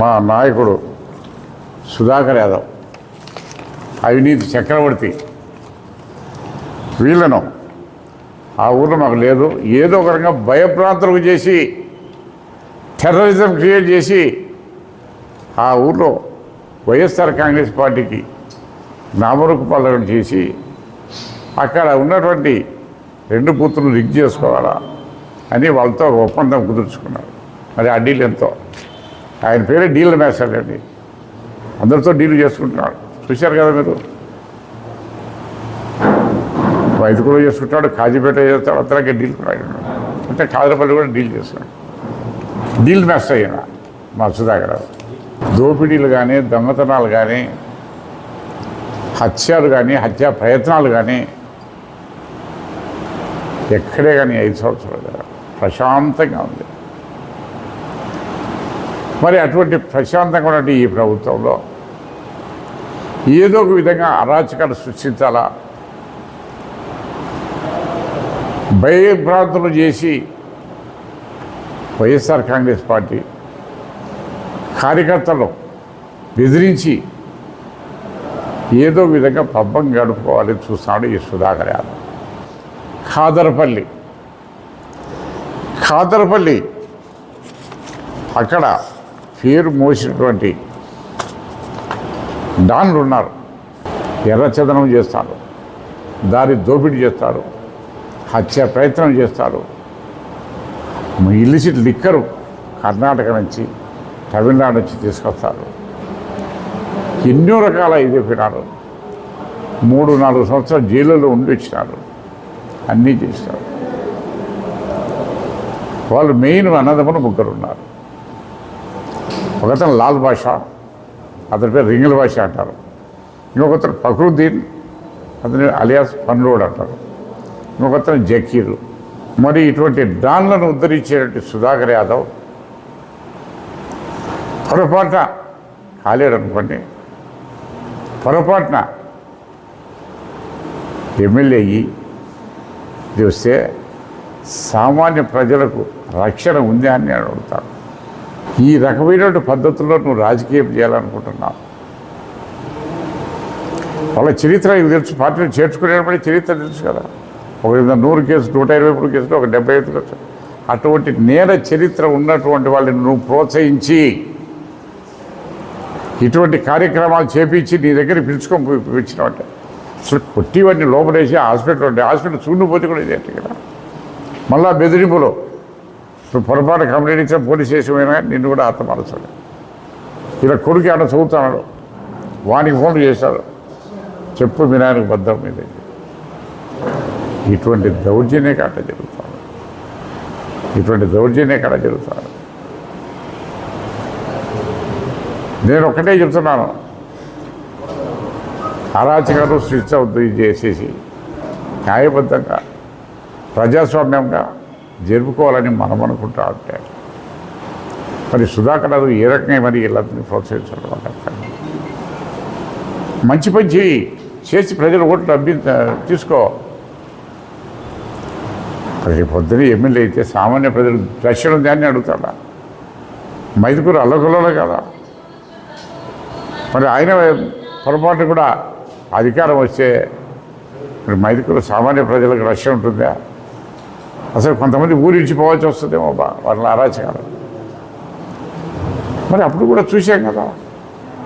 మా నాయకుడు సుధాకర్ యాదవ్ అవినీతి చక్రవర్తి. వీళ్ళను ఆ ఊర్లో మాకు లేదు. ఏదో ఒక రకంగా భయప్రాంతలకు చేసి టెర్రరిజం క్రియేట్ చేసి ఆ ఊర్లో వైఎస్ఆర్ కాంగ్రెస్ పార్టీకి నామరూపాలను చేసి అక్కడ ఉన్నటువంటి రెండు బూతులు లిక్ చేసుకోవాలా అని వాళ్ళతో ఒప్పందం కుదుర్చుకున్నారు. మరి అడ్డీలు ఎంతో? ఆయన పేరే డీల్ మేస్టర్ అండి. అందరితో డీల్ చేసుకుంటున్నాడు. చూశారు కదా మీరు? వైద్యులు చేసుకుంటాడు కాజీపేట చేస్తాడు అందరికీ డీల్ కూడా అంటే కాదరపల్లి కూడా డీల్ చేస్తున్నాడు. డీల్ మేస్టర్ అయిన మా సుధాకర్ దోపిడీలు కానీ దొంగతనాలు కానీ హత్యలు కానీ హత్యా ప్రయత్నాలు కానీ ఎక్కడే కానీ ఐదు సంవత్సరాలు ప్రశాంతంగా ఉంది. మరి అటువంటి ప్రశాంతంగా ఉన్నటువంటి ఈ ప్రభుత్వంలో. ఏదో ఒక విధంగా అరాచకాలు సృష్టించాలా? భయభ్రాంతులు చేసి వైఎస్ఆర్ కాంగ్రెస్ పార్టీ కార్యకర్తలు బెదిరించి ఏదో విధంగా పబ్బం గడుపుకోవాలని చూస్తున్నాడు ఈ సుధాకర్ యాదవ్. ఖాదర్పల్లి. ఖాదర్పల్లి అక్కడ పేరు మోసినటువంటి డాన్లు ఉన్నారు. ఎర్రచదనం చేస్తారు. దారి దోపిడీ చేస్తారు. హత్య ప్రయత్నం చేస్తారు. ఇల్లిసిట్ లిక్కరు కర్ణాటక నుంచి తమిళనాడు నుంచి తీసుకొస్తారు. ఎన్నో రకాల ఇది చెప్పినారు మూడు నాలుగు సంవత్సరాలు జైలులో ఉండి వచ్చినారు అన్నీ చేసినారు వాళ్ళు మెయిన్ అన్నదమ్ములు ముగ్గురు ఉన్నారు ఒకతను లాల్ బాషా అతని పేరు రింగిల్ భాష అంటారు. ఇంకొకతను ఫక్రుద్దీన్ అతని అలియాస్ పన్లోడ్ అంటారు. ఇంకొకతను జకీరు. మరి ఇటువంటి డాన్లను ఉద్ధరించేటువంటి సుధాకర్ యాదవ్ పొరపాటున కాలేడు అనుకోండి. పొరపాటున ఎమ్మెల్యే అయ్యి సామాన్య ప్రజలకు రక్షణ ఉందా అని నేను అడుగుతాను. ఈ రకమైనటువంటి పద్ధతుల్లో నువ్వు రాజకీయం చేయాలనుకుంటున్నావు. వాళ్ళ చరిత్ర ఇది తెలుసు పార్టీని చేర్చుకునేటప్పుడు చరిత్ర తెలుసు కదా. ఒక విధంగా నూరు కేసు నూట ఇరవై మూడు కేసులు ఒక డెబ్బై ఐదు కేసు అటువంటి నేర చరిత్ర ఉన్నటువంటి వాళ్ళని నువ్వు ప్రోత్సహించి ఇటువంటి కార్యక్రమాలు చేపించి నీ దగ్గర పిలుచుకొని పోయి పిలిచినావంటే అసలు కొట్టివన్నీ లోపలేసి హాస్పిటల్ ఉంటే హాస్పిటల్ చూడిపోతే కూడా ఇదే కదా. మళ్ళా బెదిరింపులో పొరపాటు కంప్లైంట్ ఇచ్చిన పోలీస్ స్టేషన్ పోయినా నిన్ను కూడా ఆత్మపరచాడు ఇలా కొడుకు ఆడ చదువుతున్నాడు వానికి ఫోన్ చేశాడు చెప్పు మీ నాయనకు బద్దం మీద ఇటువంటి దౌర్జన్య కాట జరుగుతాడు ఇటువంటి దౌర్జన్య కాట జరుగుతాడు నేను ఒకటే చెప్తున్నాను. అరాచకాలు సృష్టి చేసేసి న్యాయబద్ధంగా ప్రజాస్వామ్యంగా జరుపుకోవాలని మనం అనుకుంటా ఉంటే మరి సుధాకర్ అది ఏ రకంగా మరి వీళ్ళందరినీ ప్రోత్సహించడం నాకు మంచి పని చేయి చేసి ప్రజలు ఓట్లు అభ్య తీసుకో. రేపు పొద్దున ఎమ్మెల్యే అయితే సామాన్య ప్రజలు దర్శనం దాన్ని అడుగుతాడా? మైదుకూరు అల్లకొలలో కదా. మరి ఆయన పొరపాటు కూడా అధికారం వస్తే మరి మైదుకూరు సామాన్య ప్రజలకు రక్షణ ఉంటుందా? అసలు కొంతమంది ఊరించి పోవాల్సి వస్తుందేమో బా వాళ్ళ అరాచకాలు మరి అప్పుడు కూడా చూసాం కదా.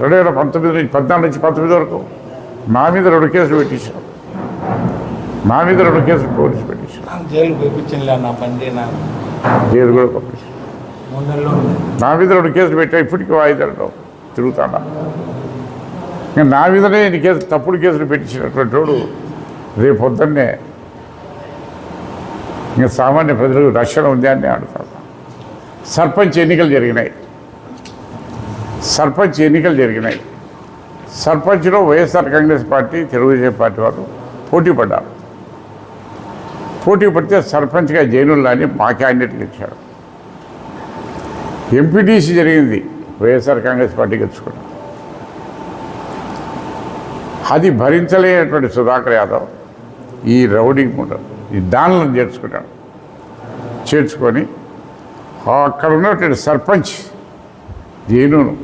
రెండు వేల పంతొమ్మిది నుంచి పద్నాలుగు నుంచి పంతొమ్మిది వరకు నా మీద రెండు కేసులు పెట్టించాం నా మీద రెండు కేసులు పోలీసు పెట్టించాం జైలు జైలు కూడా పంపించాం నా మీద రెండు కేసులు పెట్టా ఇప్పటికీ వాయిదాలు తిరుగుతాడా. నా మీదనే కేసు తప్పుడు కేసులు పెట్టించినటువంటి వాడు రేపు పొద్దున్నే ఇంకా సామాన్య ప్రజలకు రక్షణ ఉంది అని అడుగుతాను సర్పంచ్ ఎన్నికలు జరిగినాయి. సర్పంచ్ ఎన్నికలు జరిగినాయి. సర్పంచ్లో YSR Congress party Telugu Desam party వారు పోటీ పడ్డారు. పోటీ పడితే సర్పంచ్గా జైనుల్లా అని మా క్యాండిడేట్కి ఇచ్చాడు ఎంపీటీసీ జరిగింది. వైఎస్ఆర్ కాంగ్రెస్ పార్టీ గెలుచుకున్నాం అది భరించలేనటువంటి సుధాకర్ యాదవ్ ఈ రౌడీ ఉండదు ఈ దానిలను చేర్చుకున్నాడు. చేర్చుకొని అక్కడ ఉన్నటువంటి సర్పంచ్ జైనును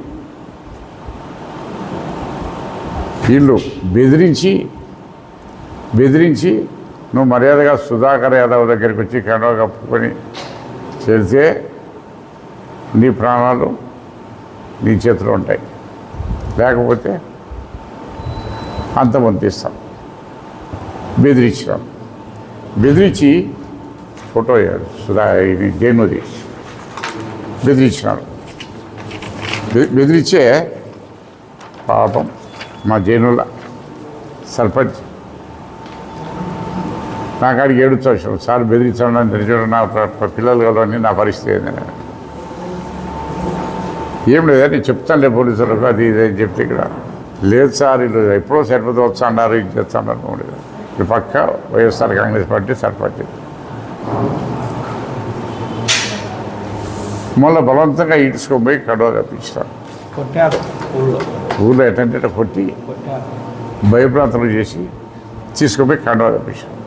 వీళ్ళు బెదిరించి బెదిరించి నువ్వు మర్యాదగా సుధాకర్ యాదవ్ దగ్గరికి వచ్చి కండవ కప్పుకొని చేస్తే నీ ప్రాణాలు నీ చేతిలో ఉంటాయి. లేకపోతే అంతమంతిస్తాం బెదిరించినాం. బెదిరించి ఫోటో అయ్యాడు సుధా ఇది జైనుది బెదిరించినాడు. బెదిరించే పాపం మా జైనుల సర్పంచ్. నా కాడికి ఏడుచు సార్ బెదిరించడం అని నా పిల్లలు కలవని నా పరిస్థితి ఏంది? ఏం లేదా నేను చెప్తానులే పోలీసులకు. అది ఇది అని చెప్తే ఇక్కడ లేదు సార్ వీళ్ళు ఎప్పుడో సరిపోతే వచ్చా అన్నారు ఇది చేస్తా అన్నారు. ఇది పక్క వైఎస్ఆర్ కాంగ్రెస్ పార్టీ సర్పంచ్ మళ్ళీ బలవంతంగా ఈడ్చుకొని పోయి కడవ కొట్టారు ఊళ్ళో. ఎట్టంటే కొట్టి భయప్రాంతలు చేసి తీసుకుపోయి కండవ కప్పించాను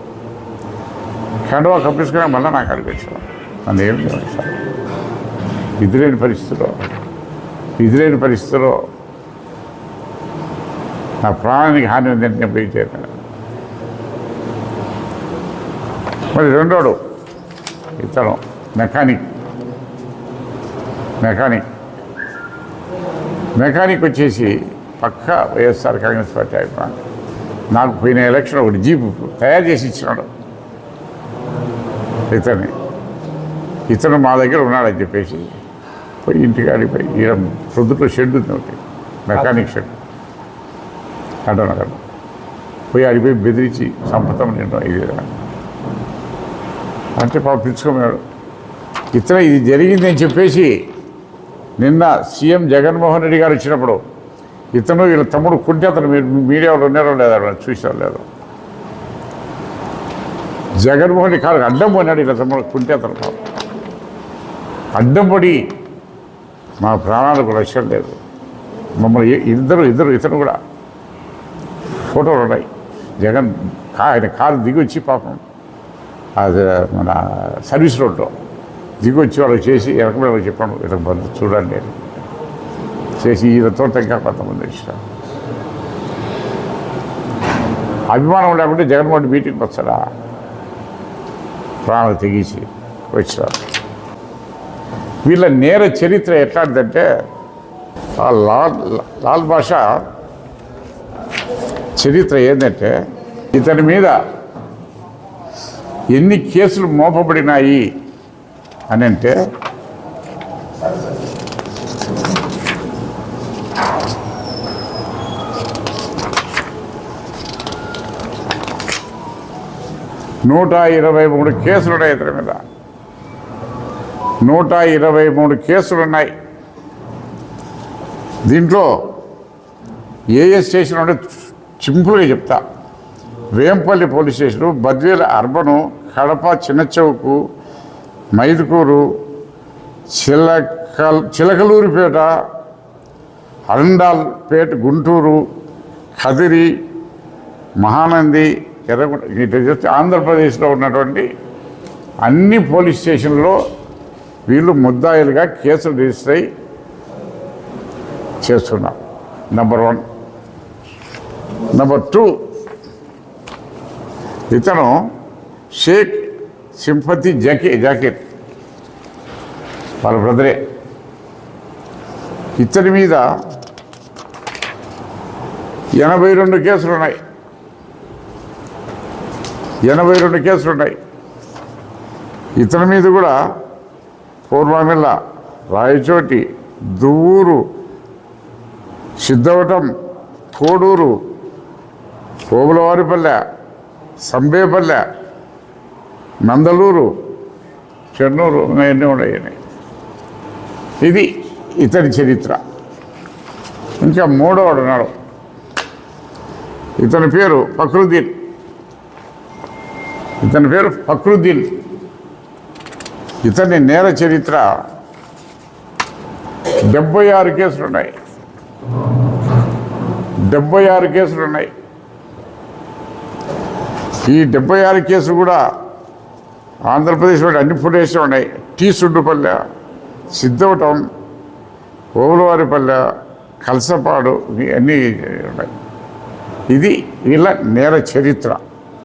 కండవ కప్పించుకుని మళ్ళీ నాకు అనిపించాను చేయలేదు సార్ విధులేని పరిస్థితిలో విధులేని పరిస్థితిలో నా ప్రాణానికి హాని ఉందని నేను పోయి చేశాను మరి రెండోడు. ఇతను మెకానిక్. మెకానిక్. మెకానిక్ వచ్చేసి పక్క వైఎస్ఆర్ కాంగ్రెస్ పార్టీ అభిప్రాయం నాకు పోయిన ఎలక్షన్ ఒకటి జీపు తయారు చేసి ఇచ్చినాడు. ఇతని. ఇతను మా దగ్గర ఉన్నాడని చెప్పేసి పోయి ఇంటికాడికి పోయి ఈడ ప్రొద్దుట్లో షెడ్ ఉంది ఒకటి. Mechanic shed. అడ్డనగర్ పోయి ఆడిపోయి బెదిరించి సంపతం నేను ఇది అంటే పాప పిలుచుకున్నాడు. ఇతను ఇది జరిగిందని చెప్పేసి నిన్న సీఎం జగన్మోహన్ రెడ్డి గారు వచ్చినప్పుడు ఇతను వీళ్ళ తమ్ముడు కుంటే అతను మీరు మీడియాలో ఉన్నారో లేదా చూసారో లేదో. జగన్మోహన్ రెడ్డి కాదు అడ్డం పోయినాడు వీళ్ళ తమ్ముడు కుంటే అతను అడ్డం పడి మా ప్రాణాలకు లక్ష్యం లేదు. మమ్మల్ని ఇద్దరు ఇద్దరు ఇతను కూడా. ఫోటోలు ఉన్నాయి. జగన్ కా- ఆయన కారు దిగి వచ్చి పాపం. మన సర్వీస్ రోడ్లో దిగి వచ్చి వాళ్ళకి చేసి వెనకబడి వాళ్ళకి చెప్పాను ఇతను బంధు చూడండి నేను చేసి ఈయనతో ఇంకా కొంతమంది ఇష్టం అభిమానం లేకుంటే జగన్మోహన్ మీటింగ్కి వచ్చాడా ప్రాణాలు తెగించి వచ్చినారు. వీళ్ళ నేర చరిత్ర ఎట్లాంటిదంటే ఆ లాల్ లాల్ భాష చరిత్ర ఏంటంటే ఇతని మీద ఎన్ని కేసులు మోపబడినాయి అని అంటే నూట ఇరవై మూడు కేసులు ఉన్నాయి ఇతని మీద. నూట ఇరవై మూడు కేసులు ఉన్నాయి. దీంట్లో ఏ ఏ స్టేషన్ అంటే సింపుల్గా చెప్తా. Vempalli police station Badvel urban Kadapa Chinnachowk Mydukur Chilakal Chilakaluripet Arundalpet Guntur Kadiri Mahanandi Erragunta చెప్తే ఆంధ్రప్రదేశ్లో ఉన్నటువంటి అన్ని పోలీస్ స్టేషన్లో వీళ్ళు ముద్దాయిలుగా కేసులు రిజిస్టర్ అయి చేస్తున్నారు. నెంబర్ వన్ నెంబర్ టూ ఇతను షేక్ సింపతి జకి జాకిర్ వాళ్ళ బ్రదరే. ఇతని మీద ఎనభై రెండు కేసులు ఉన్నాయి ఎనభై రెండు కేసులు ఉన్నాయి ఇతని మీద కూడా పూర్వమిల్ల రాయచోటి దువ్వూరు సిద్ధవటం కోడూరు కోబులవారిపల్లె సంబేపల్లె నందలూరు చెన్నూరు ఎన్నో ఉన్నాయి ఇది ఇతని చరిత్ర. ఇంకా మూడోడు నాడు ఇతని పేరు ఫక్రుద్దీన్. ఇతని పేరు ఫక్రుద్దీన్. ఇతని నేర చరిత్ర డెబ్బై ఆరు కేసులు ఉన్నాయి డెబ్బై ఆరు కేసులు ఉన్నాయి ఈ డెబ్బై ఆరు కేసులు కూడా ఆంధ్రప్రదేశ్లో అన్ని ప్రదేశాలు ఉన్నాయి. టీ సుడ్డుపల్లె సిద్ధవటం పోవులవారిపల్లె కలసపాడు అన్నీ ఉన్నాయి. ఇది వీళ్ళ నేర చరిత్ర.